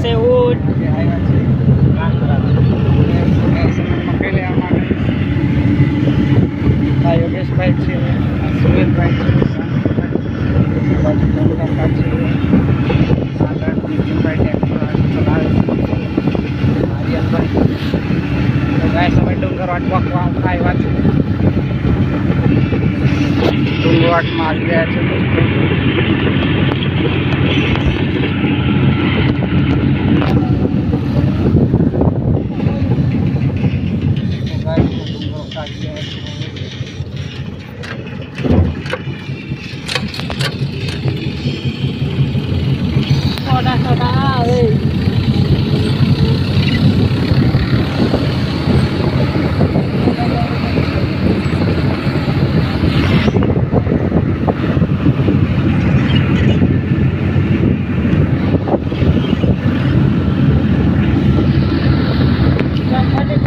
છે ઊંટ આ યોગેશભાઈ છે સુરેશભાઈ છે ડુંગર વાટ વાંકવા આવ્યા છે ડુંગર વાટમાં આવી રહ્યા છે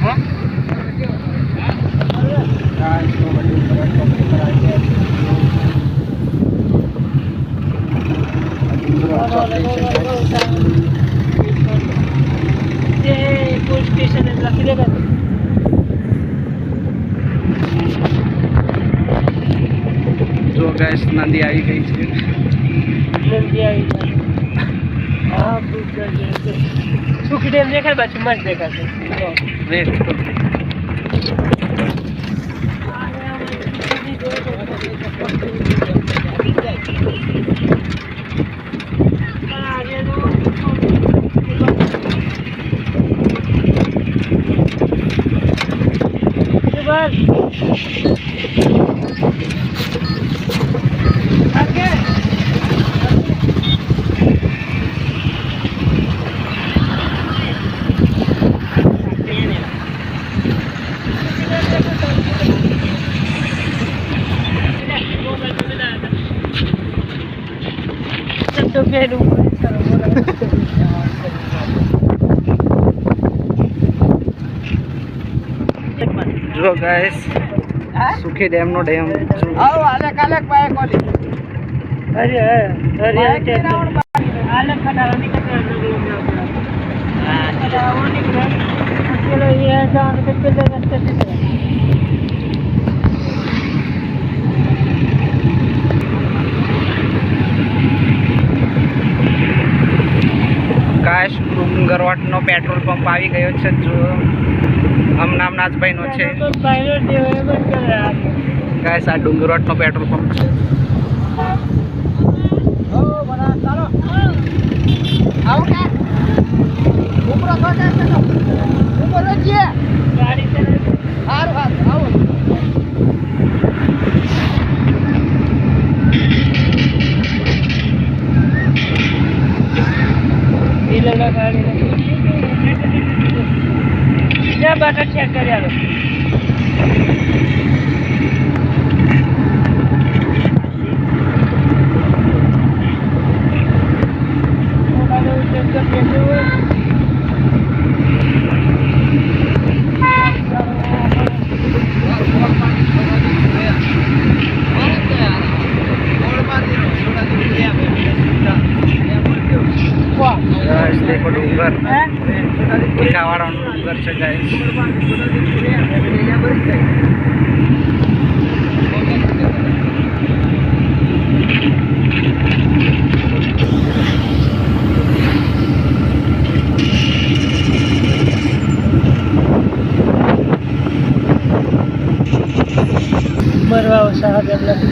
હા ગાય તો બધું ઉપર ચોકડી પર આવી ગયા છે ડુંગર ચોકડી છે ગાય. જે પોલીસ સ્ટેશન એમ લખી દેતા ગેસ નદી આવી ગઈ છે નંદી આવી જાય હા. સુખી ડેમ દેખાય પાછું મસ્ત દેખાશે. વેટ તો પહેલું જો ગાઈસ સુખી ડેમ નો ડેમ આવો આલે કાલે પાય કોલી અરે અરે અરે આલે કનારા નીકળતા હા આવો નીકળે ચલો ये जान के पेले रास्ते से ગાઈસ ડુંગરવાટનો પેટ્રોલ પંપ આવી ગયો છે જો આમ નામ નાજભાઈ નો છે. ગાય આ ગાઈસ પેટ્રોલ પંપ છે ગાડી ચલાવે ડીલર ગાડી જ્યાં બટર ચેક કરી આલો ગાઈસ દેખો ડુંગર હે મીઠાવાળાનો ડુંગર છે ગાઈસ મરવા સાહેબ એમ લખી જાય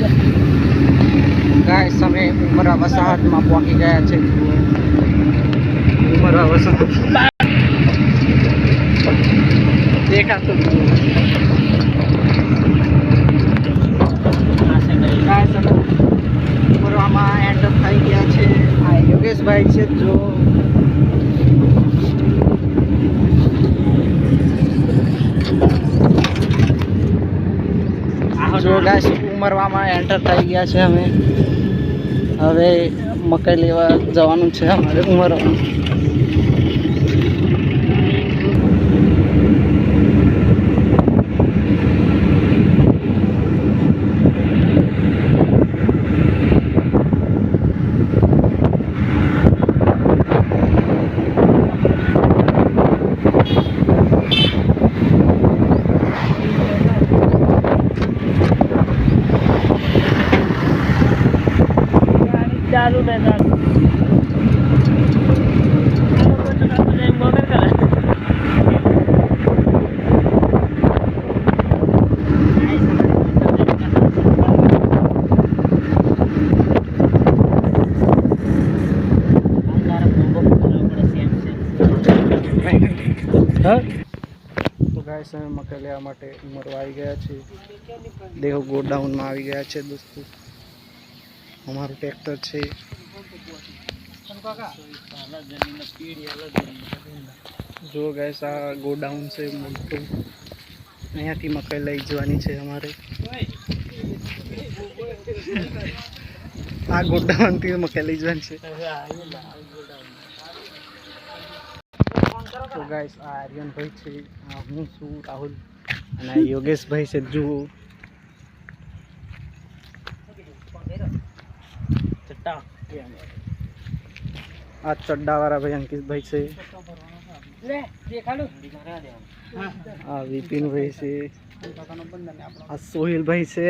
ગાઈસ અમે ઉમરા વસાહતમાં પહોંચી ગયા છે. ઉમરા વસાહત. દેખાતું. ઉમરામાં એન્ટર થઈ ગયા છે. આ યોગેશભાઈ છે જો. જો ગાઈસ ઉમરવામાં એન્ટર થઈ ગયા છે અમે. હવે મકાઈ લેવા જવાનું છે અમારે ઉમરવામાં દારૂ ને સારું. ગાય અમે મકાઈ લેવા માટે ઉમરવા આવી ગયા છે દેહો ગોડાઉનમાં આવી ગયા છે દોસ્તો. અમારું ટ્રેક્ટર છે. જો ગેસ આ ગોડાઉન છે મોટું. અહીંયાથી મકાઈ લઈ જવાની છે અમારે. આ ગોડાઉનથી મકાઈ લઈ જવાની છે. તો ગાઈસ આ આર્યનભાઈ છે હું છું રાહુલ. અને યોગેશભાઈ છે, જુઓ. આ ચડ્ડાવાળા ભાઈ અંકિતભાઈ છે. આ વિપિનભાઈ છે. આ સોહિલભાઈ છે.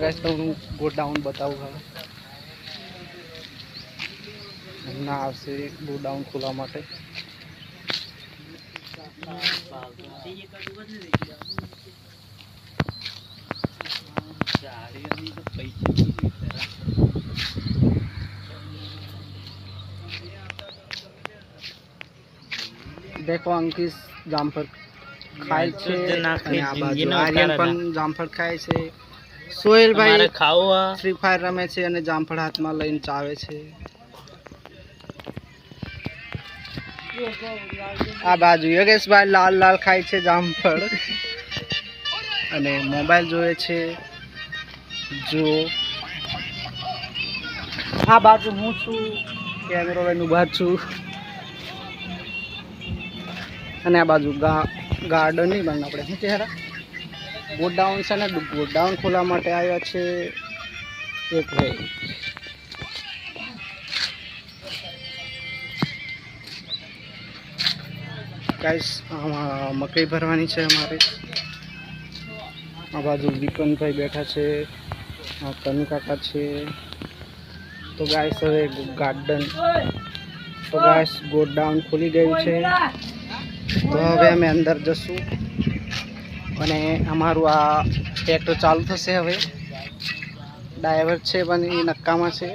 ગાઈસ તો હું ગોડાઉન બતાવું હવે. હમણાં આવશે ગોડાઉન ખોલવા માટે. દેખો અંકિત જામફળ ખાય છે અને આ બાજુ આર્યન પણ જામફળ ખાય છે સોહેલભાઈ ખાવા ફ્રી ફાયર રમે છે અને જામફળ હાથમાં લઈને ચાવે છે આ બાજુ યોગેશભાઈ લાલ લાલ ખાય છે જામફળ અને મોબાઈલ જોવે છે જો આ બાજુ હું છું કેમેરો લઈને ઊભા છું. અને આ બાજુ ગાર્ડન નહીં બને આપણે. શું ચહેરા ગોડાઉન છે ને, ગોડાઉન ખોલવા માટે આવ્યા છે એક ભાઈ. આમાં મકઈ ભરવાની છે અમારે. આ બાજુ વિપનભાઈ બેઠા છે. આ તનુ કાકા છે. તો ગાઈસ હવે ગાર્ડન તો ગાઈસ ગોડાઉન ખુલી ગયું છે. તો હવે અમે અંદર જશું. અને અમારું આ ટ્રેક્ટર ચાલુ થશે હવે. ડ્રાઈવર છે પણ એ નક્કામાં છે.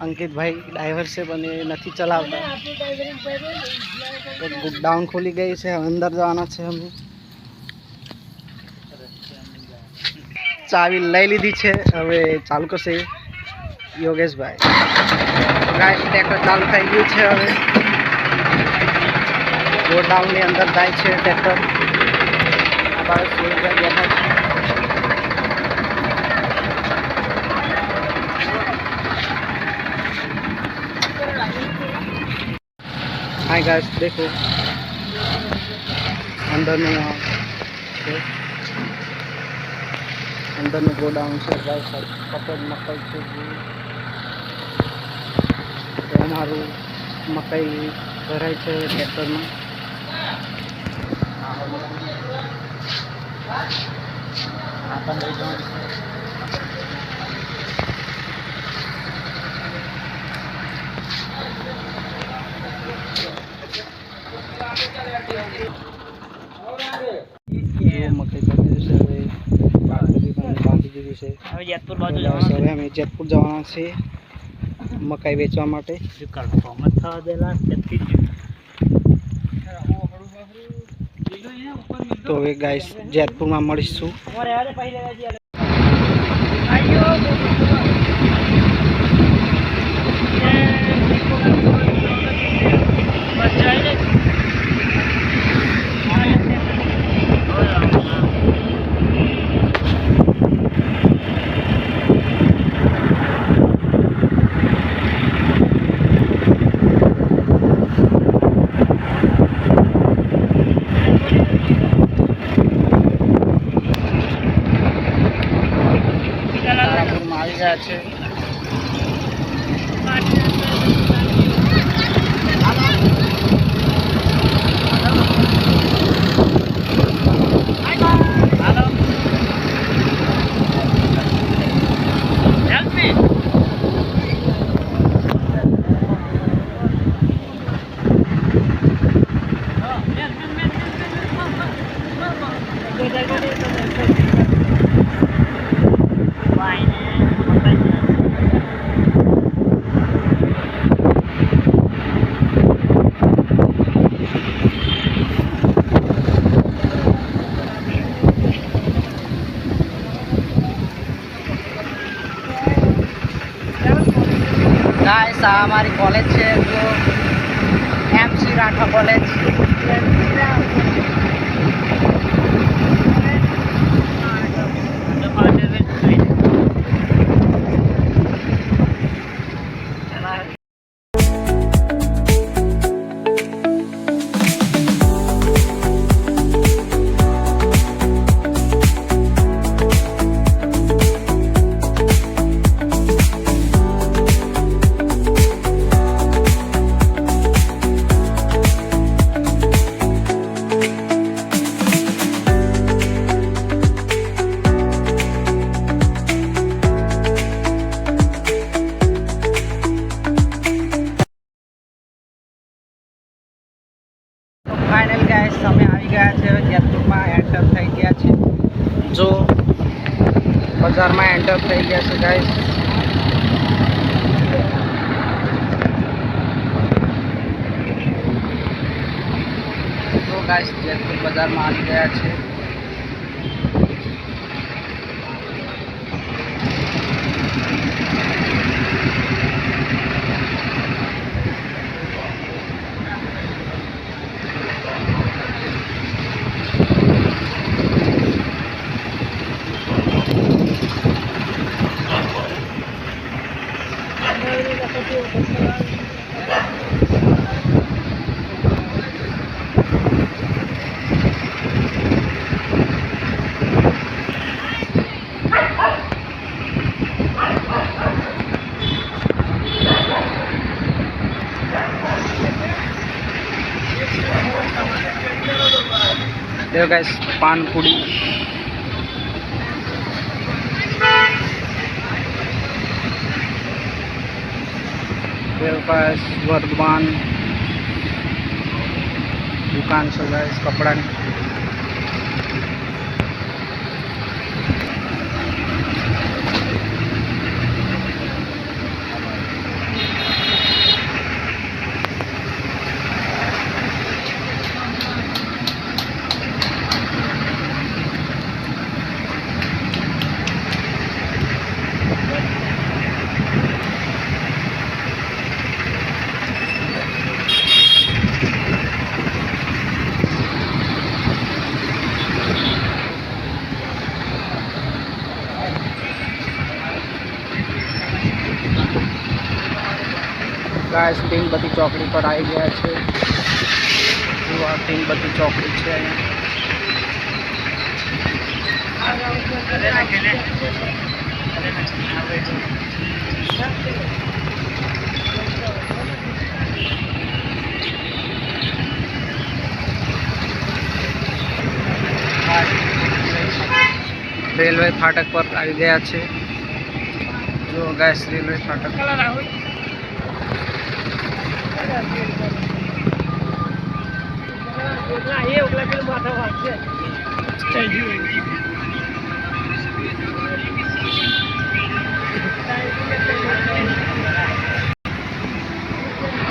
અંકિતભાઈ ડ્રાઈવર છે પણ એ નથી ચલાવતા. તો ગોડાઉન ખુલી ગઈ છે અંદર જવાના છે અમે. ચાવી લઈ લીધી છે. હવે ચાલુ કરશે યોગેશભાઈ. ગાય ટ્રેક્ટર ચાલુ થઈ ગયું છે હવે. ગોડાઉનની અંદર જાય છે ટ્રેક્ટર હાય ગાઈસ દેખો. અંદરનું આ છે અંદરનું ગોડાઉન છે ગાઈસ સફેદ મકાઈ છે જે તો અમારું મકાઈ ભરાય છે ટ્રેક્ટરમાં આ પણ લઈ જવાનું છે જો મકાઈ ભરી છે હવે બાંધી દીધું છે. હવે જેતપુર બાજુ હવે અમે જેતપુર જવાના છીએ મકાઈ વેચવા માટે. થવા દેલા તો હવે ગાઈસ જેતપુરમાં મળીશું. અમારે ગાઈસ આ અમારી કોલેજ છે M MC Rathwa college guys Jaipur બજારમાં આવી ગયા છે. गैस पान पानपुड़ी गैस वर्धमान दुकान सजा गैस कपड़ा કપડાની બધી ચોકડી પર આવી ગયા છે. જો આ ટીમબતી ચોકડી છે. રેલવે ફાટક પર આવી ગયા છે. જો ગાઈસ, રેલવે ફાટક.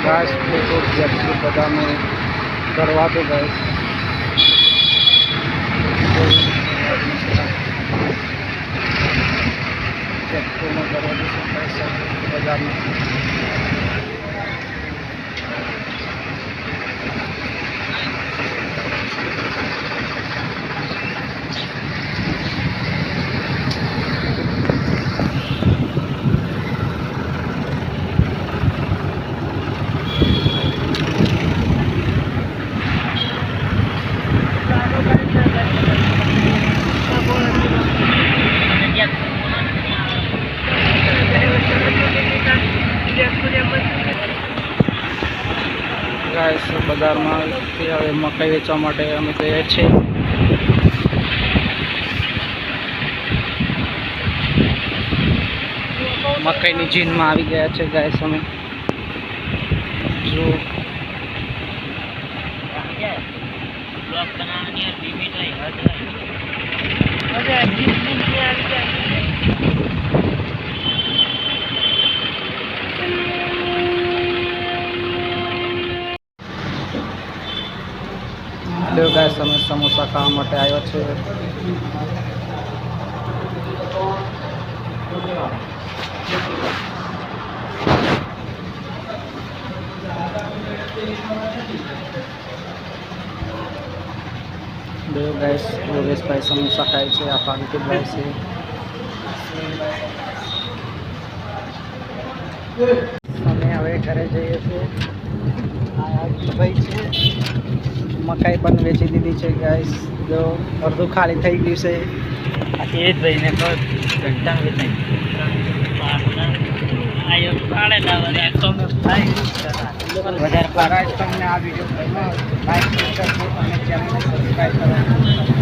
ઘાસ ફોટો જપ્તી બધાને કરવા તો બસ જપ્તોમાં કરવા દે બધાને ગાઈસ બજારમાં હવે મકાઈ વેચવા માટે અમે ગયા છીએ. મકાઈની જીનમાં આવી ગયા છે ગાઈસ અમે. જો હેલો ગાય અમે સમોસા ખાવા માટે આવ્યા છે બે ગાઈસ યોગેશભાઈ સમોસા ખાય છે આ પાનકીભાઈ છે. અમે હવે ઘરે જઈએ છીએ. ભાઈ છે. મકાઈ પણ વેચી દીધી છે ગાઈસ જો અડધું ખાલી થઈ ગયું છે. એ જ ભાઈને કહો ઘંટા ના વધારે આ વીડિયો લાઈક કરજો અને ચેનલને સબસ્ક્રાઈબ કરવાનું.